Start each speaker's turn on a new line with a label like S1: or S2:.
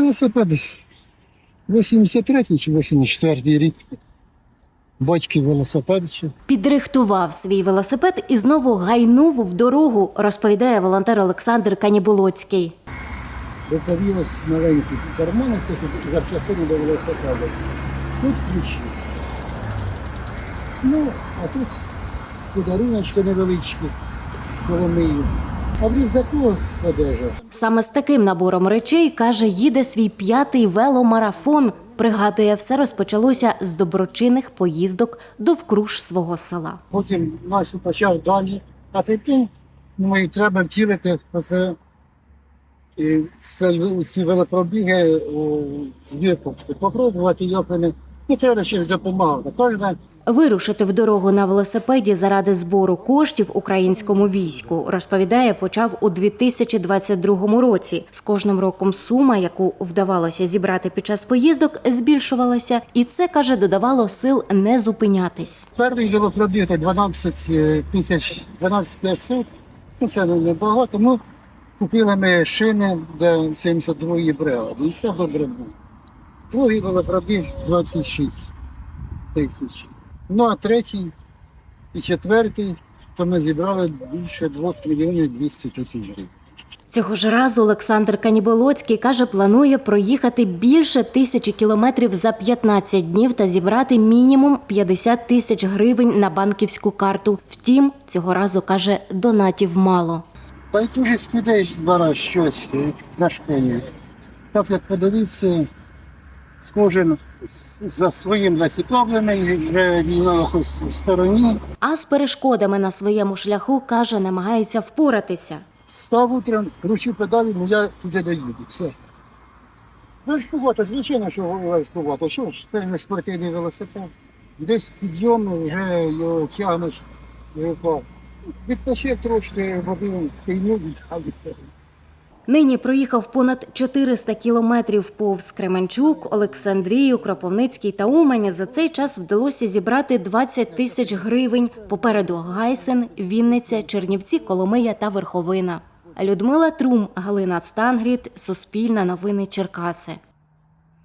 S1: Велосипед 83 чи 84 рік. Батьки велосипед ще.
S2: Підрихтував свій велосипед і знову гайнув в дорогу, розповідає волонтер Олександр Каніболоцький.
S1: Доповілось маленький кармани, це тут запчастини до велосипеда. Тут ключі. Ну, а тут подаруночки невеличкі, коломию. А в рюкзаку одежа.
S2: Саме з таким набором речей каже, їде свій п'ятий веломарафон. Пригадує, все розпочалося з доброчинних поїздок довкруж свого села.
S1: Потім нашу почав далі. А тепер ну, і треба втілити це, і це, ці велопробіги у збір кошти. Попробувати як Ну, треба ще
S2: Вирушити в дорогу на велосипеді заради збору коштів українському війську, розповідає, почав у 2022 році. З кожним роком сума, яку вдавалося зібрати під час поїздок, збільшувалася, і це каже, додавало сил не зупинятись.
S1: Перший велопробіг це 12 тисяч 12 500. Ну, це не небагато. Тому купили ми шини для 72-ї бригади. І все добре було. Другий велопробіг 26 тисяч. Ну а третій і четвертий, то ми зібрали більше 2 мільйонів 200 тисяч гривень.
S2: Цього ж разу Олександр Каніболоцький каже, планує проїхати більше тисячі кілометрів за 15 днів та зібрати мінімум 50 тисяч гривень на банківську карту. Втім, цього разу каже, донатів мало.
S1: Байдужість людей зараз щось е, зашкалює. Так як подивіться, кожен за своїм зацікавлений, вже війна в стороні.
S2: А з перешкодами на своєму шляху каже, намагається впоратися.
S1: Став утром, кручу педалі, ну я туди доїду. Все. Важкувато, звичайно, що важкувато. Що ж, це не спортивний велосипед. Десь підйом, вже його тягнеш. Відпочив трошки, води стійну,
S2: Нині проїхав понад 400 кілометрів повз Кременчук, Олександрію, Кропивницький та Умані. За цей час вдалося зібрати 20 тисяч гривень. Попереду Гайсен, Вінниця, Чернівці, Коломия та Верховина. Людмила Трум, Галина Стангріт, Суспільна новини Черкаси.